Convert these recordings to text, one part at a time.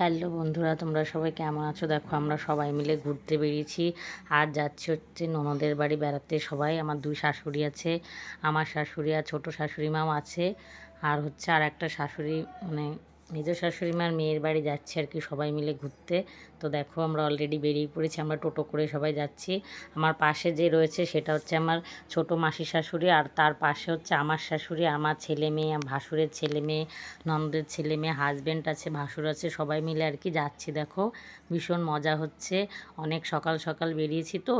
Hello বন্ধুরা, তোমরা সবাই কেমন আছো? দেখো, আমরা সবাই মিলে ঘুরতে বেরিয়েছি। আর যাচ্ছি হচ্ছে ননদের বাড়ি বেড়াতে। সবাই, আমার দুই শাশুড়ি আছে, আমার শাশুড়ি আর ছোটো শাশুড়ি মাও আছে। আর হচ্ছে আর একটা শাশুড়ি মানে মেজো শাশুড়ি মার মেয়ের বাড়ি যাচ্ছে আর কি, সবাই মিলে ঘুরতে। তো দেখো আমরা অলরেডি বেরিয়ে পড়েছি, আমরা টোটো করে সবাই যাচ্ছি। আমার পাশে যে রয়েছে সেটা হচ্ছে আমার ছোটো মাসি শাশুড়ি আর তার পাশে হচ্ছে আমার শাশুড়ি, আমার ছেলে মেয়ে, ভাসুরের ছেলে মেয়ে, নন্দের ছেলে মেয়ে হাজব্যান্ড আছে, ভাসুর আছে, সবাই মিলে আর কি যাচ্ছি। দেখো ভীষণ মজা হচ্ছে, অনেক সকাল সকাল বেরিয়েছি তো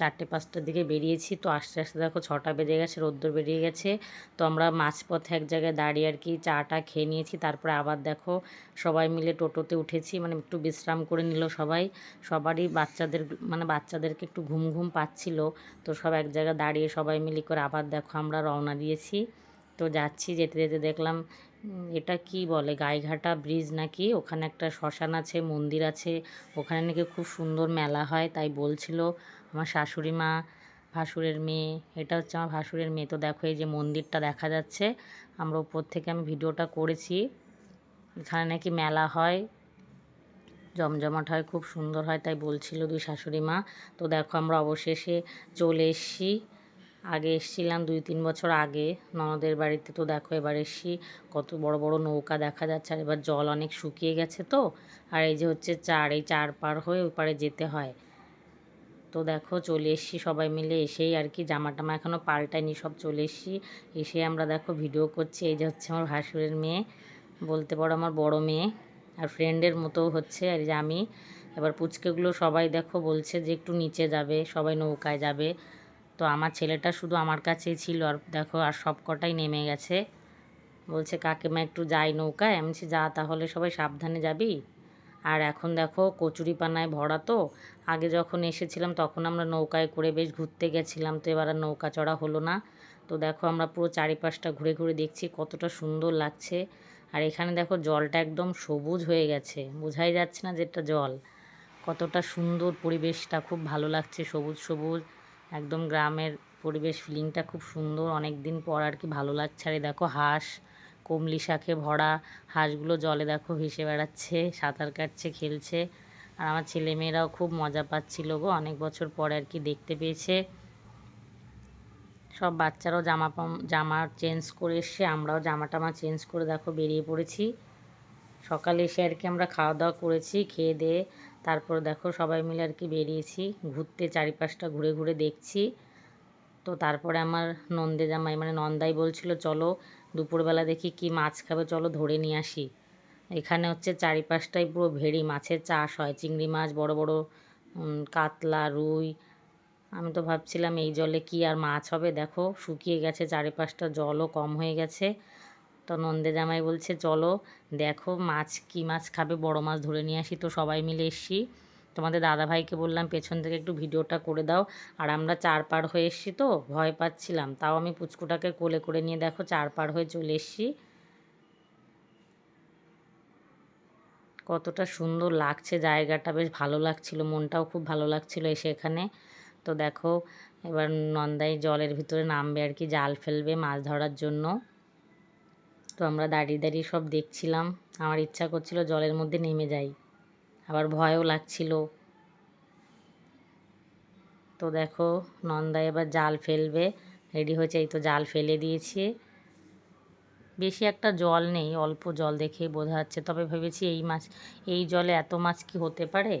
চারটে পাঁচটার দিকে বেরিয়েছি তো, আস্তে আস্তে দেখো ছটা বেজে গেছে, রোদ্দুর বেরিয়ে গেছে। তো আমরা মাঝপথে এক জায়গায় দাঁড়িয়ে আর কি চাটা খেয়ে নিয়েছি, তারপরে আবার সবাই মিলে টোটোতে উঠেছি মানে একটু বিশ্রাম করে নিল সবাই। সবারই বাচ্চাদের মানে বাচ্চাদেরকে একটু ঘুম ঘুম পাচ্ছিল। তো সব এক জায়গায় দাঁড়িয়ে সবাই মিলে করে আবার দেখো আমরা রওনা দিয়েছি। তো যাচ্ছি, যেতে যেতে দেখলাম এটা কি বলে, গাইঘাটা ব্রিজ নাকি? ওখানে একটা শ্মশান আছে, মন্দির আছে। ওখানে নাকি খুব সুন্দর মেলা হয়, তাই বলছিল আমার শাশুড়ি মা, ভাসুরের মেয়ে, এটা হচ্ছে আমার ভাসুরের মেয়ে। তো দেখো এই যে মন্দিরটা দেখা যাচ্ছে, আমরা উপর থেকে আমি ভিডিওটা করেছি। এখানে নাকি মেলা হয়। জমজমাট হয়, খুব সুন্দর হয়, তাই বলছিল দুই শাশুড়ি মা। তো দেখো আমরা অবশেষে চলে এসেছি। আগে এসেছিলাম দুই তিন বছর আগে, ননদের বাড়িতে। তো দেখো এবার এসছি, কত বড় বড় নৌকা দেখা যাচ্ছে। আর এবার জল অনেক শুকিয়ে গেছে তো, আর এই যে হচ্ছে চার, এই চার পার হয়ে ওই পারে যেতে হয়। তো দেখো চলে এসছি সবাই মিলে এসেই আর কি জামা টামা এখনও পাল্টায়নি, সব চলে এসছি। এসে আমরা দেখো ভিডিও করছি, এই যে হচ্ছে আমার ভাসুরের মেয়ে। বলতে পারো আমার বড় মেয়ে আর ফ্রেন্ডের মতো হচ্ছে আর যে আমি। এবার পুচকেগুলো সবাই দেখো বলছে যে একটু নিচে যাবে, সবাই নৌকায় যাবে। তো আমার ছেলেটা শুধু আমার কাছেই ছিল আর দেখো আর সব কটাই নেমে গেছে। বলছে, কাকিমা একটু যাই নৌকায়? আমি বলছি, যা তাহলে সবাই সাবধানে যাবি। আর এখন দেখো কচুরিপানায় ভরা তো, আগে যখন এসেছিলাম তখন আমরা নৌকায় করে বেশ ঘুরতে গেছিলাম, তো এবার আর নৌকা চড়া হলো না। তো দেখো আমরা পুরো চারিপাশটা ঘুরে ঘুরে দেখছি কতটা সুন্দর লাগছে। আর এখানে দেখো জলটা একদম সবুজ হয়ে গেছে। বোঝাই যাচ্ছে না যেটা জল। কতটা সুন্দর পরিবেশটা, খুব ভালো লাগছে সবুজ সবুজ। একদম গ্রামের পরিবেশ ফিলিংটা খুব সুন্দর। অনেক দিন পর আর কি ভালো লাগছে। আর দেখো হাঁস, কমলি শাকে ভরা। হাঁসগুলো জলে দেখো ভেসে বেড়াচ্ছে, সাঁতার কাটছে, খেলছে। আর আমার ছেলেমেয়েরাও খুব মজা পাচ্ছিল গো। অনেক বছর পরে আর কি দেখতে পেয়েছে। সব বাচ্চারাও জামা জামা চেঞ্জ করে এসছে আমরাও জামা টামা চেঞ্জ করে দেখো বেরিয়ে পড়েছি। সকালে এসে আর কি আমরা খাওয়া দাওয়া করেছি, খেয়ে দিয়ে তারপর দেখো সবাই মিলে আর কি বেরিয়েছি। ঘুরতে চারিপাশটা ঘুরে ঘুরে দেখছি। তো তারপরে আমার নন্দে জামাই মানে নন্দাই বলছিল, চলো দুপুরবেলা দেখি কি মাছ খাবে, চলো ধরে নিয়ে আসি। এখানে হচ্ছে চারিপাশটাই পুরো ভেড়ি, মাছের চাষ হয়, চিংড়ি মাছ, বড় বড় কাতলা, রুই আমি তো ভাবছিলাম এই জলে কি আর মাছ হবে? দেখো, শুকিয়ে গেছে, চারিপাশটা জলও কম হয়ে গেছে। তো নন্দে জামাই বলছে, চলো দেখো মাছ কি মাছ খাবে, বড় মাছ ধরে নিয়ে আসি তো সবাই মিলে এসছি। তোমাদের দাদাভাইকে বললাম, পেছন থেকে একটু ভিডিওটা করে দাও। আর আমরা চার পার হয়ে এসছি তো, ভয় পাচ্ছিলাম। তাও আমি পুচকুটাকে কোলে করে নিয়ে দেখো চার পার হয়ে চলে এসছি। কতটা সুন্দর লাগছে জায়গাটা, বেশ ভালো লাগছিল, মনটাও খুব ভালো লাগছিল এসে এখানে। তো দেখো, এবার নন্দাই জলের ভিতরে নামবে আর কি, জাল ফেলবে মাছ ধরার জন্য। তো আমরা দাঁড়িয়ে দাঁড়িয়ে সব দেখছিলাম, আমার ইচ্ছা করছিল জলের মধ্যে নেমে যাই, আবার ভয়ও লাগছিল। তো দেখো নন্দা এবার জাল ফেলবে, রেডি হয়েছে, এই তো জাল ফেলে দিয়েছে। বেশি একটা জল নেই, অল্প জল দেখেই বোঝা যাচ্ছে, তবে ভেবেছি এই মাছ, এই জলে এত মাছ কি হতে পারে?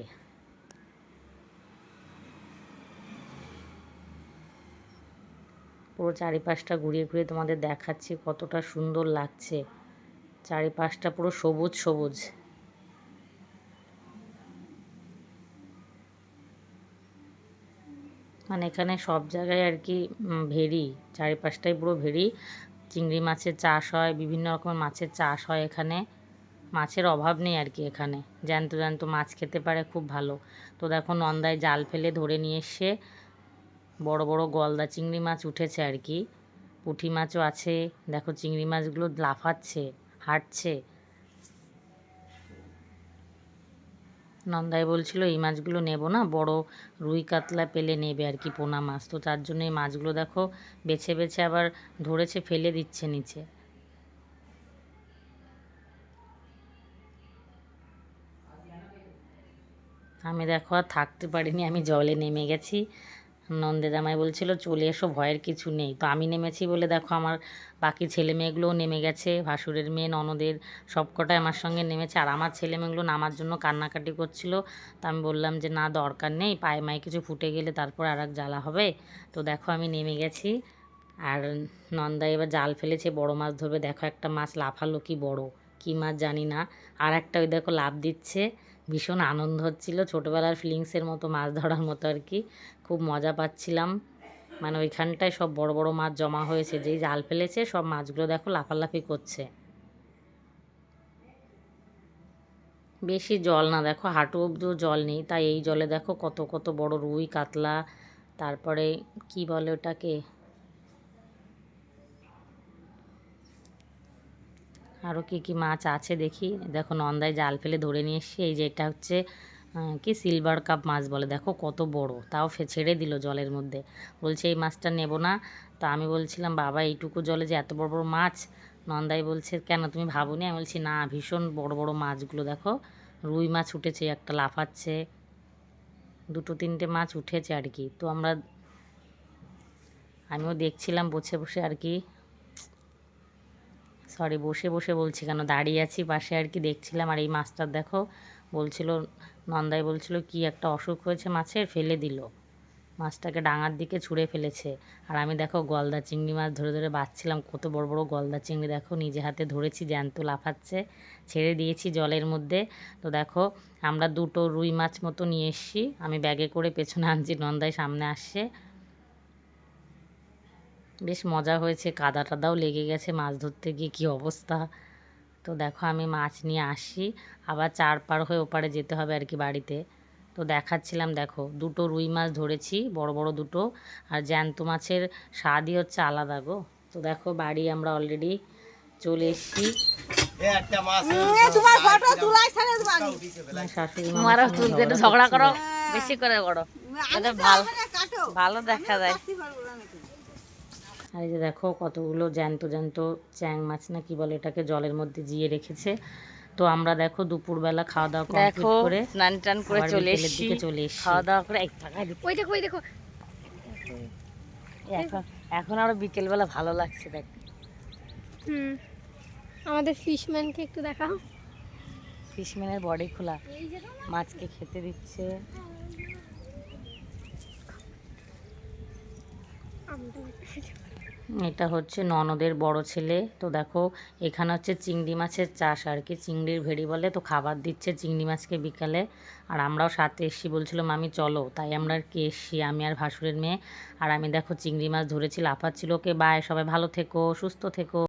পুরো চারিপাশটা ঘুরিয়ে ঘুরিয়ে তোমাদের দেখাচ্ছি কতটা সুন্দর লাগছে। চারিপাশটা পুরো সবুজ সবুজ। মানে এখানে সব জায়গায় আর কি ভেরি চারিপাশটাই পুরো ভেরি চিংড়ি মাছের চাষ হয়, বিভিন্ন রকমের মাছের চাষ হয় এখানে। মাছের অভাব নেই আর কি এখানে। জ্যান্ত জ্যান্ত মাছ খেতে পারে, খুব ভালো। তো দেখো নন্দায় জাল ফেলে ধরে নিয়ে এসে বড় বড় গলদা চিংড়ি মাছ উঠেছে আর কি। পুঁটি মাছও আছে। দেখো চিংড়ি মাছগুলো লাফাচ্ছে, হাঁটছে। নন্দাই বলছিল, এই মাছগুলো নেব না, বড় রুই কাতলা পেলে নেবে আর কি পোনা মাছ। তো তার জন্য এই মাছগুলো দেখো বেছে বেছে আবার ধরেছে, ফেলে দিচ্ছে নিচে। আমি দেখো আর থাকতে পারিনি, আমি জলে নেমে গেছি। নন্দে জামাই বলছিল, চলে এসো, ভয়ের কিছু নেই। তো আমি নেমেছি বলে, দেখো, আমার বাকি ছেলে মেয়েগুলোও নেমে গেছে, ভাসুরের মেয়ে, ননদের সবকটাই আমার সঙ্গে নেমেছে, আর আমার ছেলে মেয়েগুলো নামার জন্য কান্নাকাটি করছিল। তো আমি বললাম যে, না, দরকার নেই, পায়ে মায়ে কিছু ফুটে গেলে তারপর আর এক জ্বালা হবে। তো দেখো, আমি নেমে গেছি, আর নন্দা এবার জাল ফেলেছে, বড় মাছ ধরবে। দেখো, একটা মাছ লাফালো কি বড়, কি মাছ জানি না। আর একটা ওই দেখো লাভ দিচ্ছে। ভীষণ আনন্দ হচ্ছিল। ছোটোবেলার ফিলিংসের মতো মাছ ধরার মতো আর কি। খুব মজা পাচ্ছিলাম। মানে ওইখানটায় সব বড় বড় মাছ জমা হয়েছে। যেই জাল ফেলেছে, সব মাছগুলো দেখো লাফালাফি করছে। বেশি জল না, দেখো হাঁটু অব্দিও জল নেই। তাই এই জলে দেখো কত কত বড় রুই, কাতলা, তারপরে কি বলে ওটাকে? আরও কী কী মাছ আছে দেখি। দেখো নন্দায় জাল ফেলে ধরে নিয়ে এসছি। এই যে এটা হচ্ছে কি সিলভার কাপ মাছ বলে। দেখো কত বড়, তাও ছেড়ে দিল জলের মধ্যে। বলছে এই মাছটা নেব না। তো আমি বলছিলাম, বাবা, এইটুকু জলে যে এত বড় বড় মাছ? নন্দাই বলছে, কেন তুমি ভাবনি? আমি বলছি, না, ভীষণ বড় বড় মাছগুলো দেখো। রুই মাছ উঠেছে, একটা লাফাচ্ছে। দুটো তিনটে মাছ উঠেছে আর কি। তো আমরা, আমিও দেখছিলাম বসে বসে আর কি। সরি, বসে বসে বলছি, কেন দাঁড়িয়ে আছি? পাশে আর কি দেখছিলাম। আর এই মাছটার দেখো, বলছিল, নন্দাই বলছিল, কি একটা অসুখ হয়েছে মাছের ফেলে দিল। মাছটাকে ডাঙার দিকে ছুঁড়ে ফেলেছে। আর আমি দেখো, গলদা চিংড়ি মাছ ধরে ধরে বাঁচছিলাম। কত বড় বড় গলদা চিংড়ি দেখো, নিজে হাতে ধরেছি, জ্যান্ত লাফাচ্ছে, ছেড়ে দিয়েছি জলের মধ্যে। তো দেখো, আমরা দুটো রুই মাছ মতো নিয়ে এসছি। আমি ব্যাগে করে পেছনে আনছি, নন্দাই সামনে আসছে। বেশ মজা হয়েছে কাদা টাদাও লেগে গেছে মাছ ধরতে গিয়ে কী অবস্থা? তো দেখো আমি মাছ নিয়ে আসি আবার চার পার হয়ে ওপারে যেতে হবে আর কি বাড়িতে। তো দেখাচ্ছিলাম দেখো দুটো রুই মাছ ধরেছি বড় বড় দুটো আর জ্যান্ত মাছের স্বাদই হচ্ছে আলাদা গো। তো দেখো বাড়ি আমরা অলরেডি চলে এসেছি। ঝগড়া করো বেশি করে করো ভালো দেখা যায় কাটতে পারব না নাকি আর এই যে দেখো কতগুলো জ্যান্ত জ্যান্ত চ্যাং মাছ না কি বলে এটাকে জলের মধ্যে জিয়ে রেখেছে। তো আমরা দেখো দুপুরবেলা খাওয়া দাওয়া কমপ্লিট দেখো করে স্নান টান করে চলে এসেছি। দিকে চলে এসেছি। খাওয়া দাওয়া করে এই টাকায় ওই দেখো ওই দেখো। এখন এখন আরও বিকেলবেলা ভালো লাগছে দেখ। হুম। আমাদের ফিশম্যানকে একটু দেখাও। ফিশম্যানের বডি খোলা। মাছকে খেতে দিচ্ছে। এটা হচ্ছে ননদের বড় ছেলে। তো দেখো, এখানে হচ্ছে চিংড়ি মাছের চাষ আর কি। চিংড়ির ভেড়ি বলে তো খাবার দিচ্ছে চিংড়ি মাছকে বিকালে। আর আমরাও সাথে এসছি বলছিলাম আমি চলো। তাই আমরা আর কি এসছি, আমি আর ভাসুরের মেয়ে। আর আমি দেখো, চিংড়ি মাছ ধরেছি, লাফাচ্ছিল ওকে। বায় সবাই ভালো থেকো, সুস্থ থেকো।